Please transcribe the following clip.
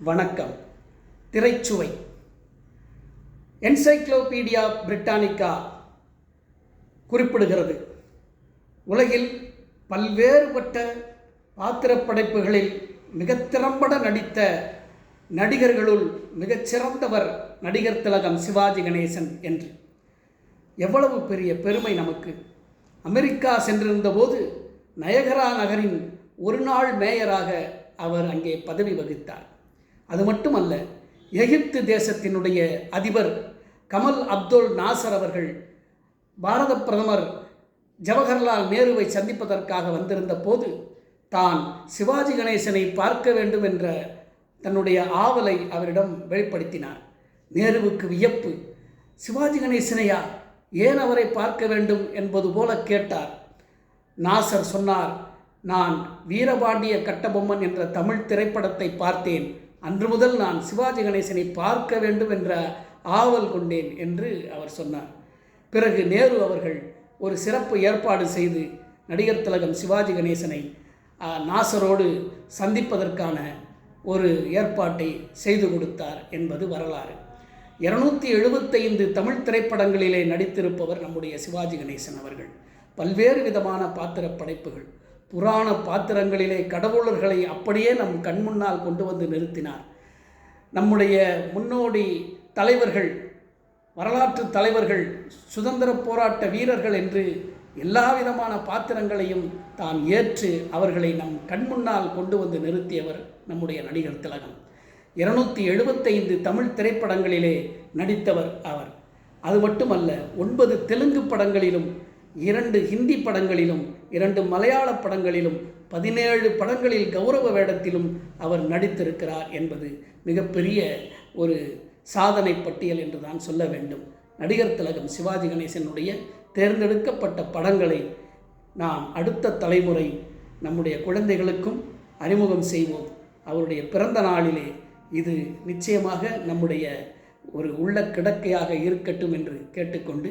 வணக்கம். திரைச்சுவை. Encyclopedia Britannica குறிப்பிடுகிறது. உலகில் பல்வேறுபட்ட பாத்திரப்படைப்புகளில் மிக திறம்பட நடித்த நடிகர்களுள் மிகச்சிறந்தவர் நடிகர் திலகம் சிவாஜி கணேசன் என்று. எவ்வளவு பெரிய பெருமை நமக்கு. அமெரிக்கா சென்றிருந்தபோது நயகரா நகரின் ஒரு நாள் மேயராக அவர் அங்கே பதவி வகித்தார். அது மட்டுமல்ல எகிப்து தேசத்தினுடைய அதிபர் கமல் அப்துல் நாசர் அவர்கள் பாரத பிரதமர் ஜவஹர்லால் நேருவை சந்திப்பதற்காக வந்திருந்த போது தான் சிவாஜி கணேசனை பார்க்க வேண்டும் என்ற தன்னுடைய ஆவலை அவரிடம் வெளிப்படுத்தினார். நேருவுக்கு வியப்பு சிவாஜி கணேசனையா ஏன் அவரை பார்க்க வேண்டும் என்பது போல கேட்டார். நாசர் சொன்னார் நான் வீரபாண்டிய கட்டபொம்மன் என்ற தமிழ் திரைப்படத்தை பார்த்தேன். அன்று முதல் நான் சிவாஜி கணேசனை பார்க்க வேண்டும் என்ற ஆவல் கொண்டேன் என்று அவர் சொன்னார். பிறகு நேரு அவர்கள் ஒரு சிறப்பு ஏற்பாடு செய்து நடிகர் திலகம் சிவாஜி கணேசனை நாசரோடு சந்திப்பதற்கான ஒரு ஏற்பாட்டை செய்து கொடுத்தார் என்பது வரலாறு. இருநூத்தி எழுபத்தைந்து தமிழ் திரைப்படங்களிலே நடித்திருப்பவர் நம்முடைய சிவாஜி கணேசன் அவர்கள். பல்வேறு விதமான பாத்திர படைப்புகள் புராண பாத்திரங்களிலே கடவுளர்களை அப்படியே நம் கண்முன்னால் கொண்டு வந்து நிறுத்தினார். நம்முடைய முன்னோடி தலைவர்கள் வரலாற்று தலைவர்கள் சுதந்திர போராட்ட வீரர்கள் என்று எல்லா விதமான பாத்திரங்களையும் தான் ஏற்று அவர்களை நம் கண்முன்னால் கொண்டு வந்து நிறுத்தியவர் நம்முடைய நடிகர் திலகம். இருநூத்தி எழுபத்தைந்து தமிழ் திரைப்படங்களிலே நடித்தவர் அவர். அது மட்டுமல்ல ஒன்பது தெலுங்கு படங்களிலும் இரண்டு ஹிந்தி படங்களிலும் இரண்டு மலையாள படங்களிலும் பதினேழு படங்களில் கௌரவ வேடத்திலும் அவர் நடித்திருக்கிறார் என்பது மிகப்பெரிய ஒரு சாதனை பட்டியல் என்று தான் சொல்ல வேண்டும். நடிகர் திலகம் சிவாஜி கணேசனுடைய தேர்ந்தெடுக்கப்பட்ட படங்களை நாம் அடுத்த தலைமுறை நம்முடைய குழந்தைகளுக்கும் அறிமுகம் செய்வோம். அவருடைய பிறந்த நாளிலே இது நிச்சயமாக நம்முடைய ஒரு உள்ள கிடக்கையாக இருக்கட்டும் என்று கேட்டுக்கொண்டு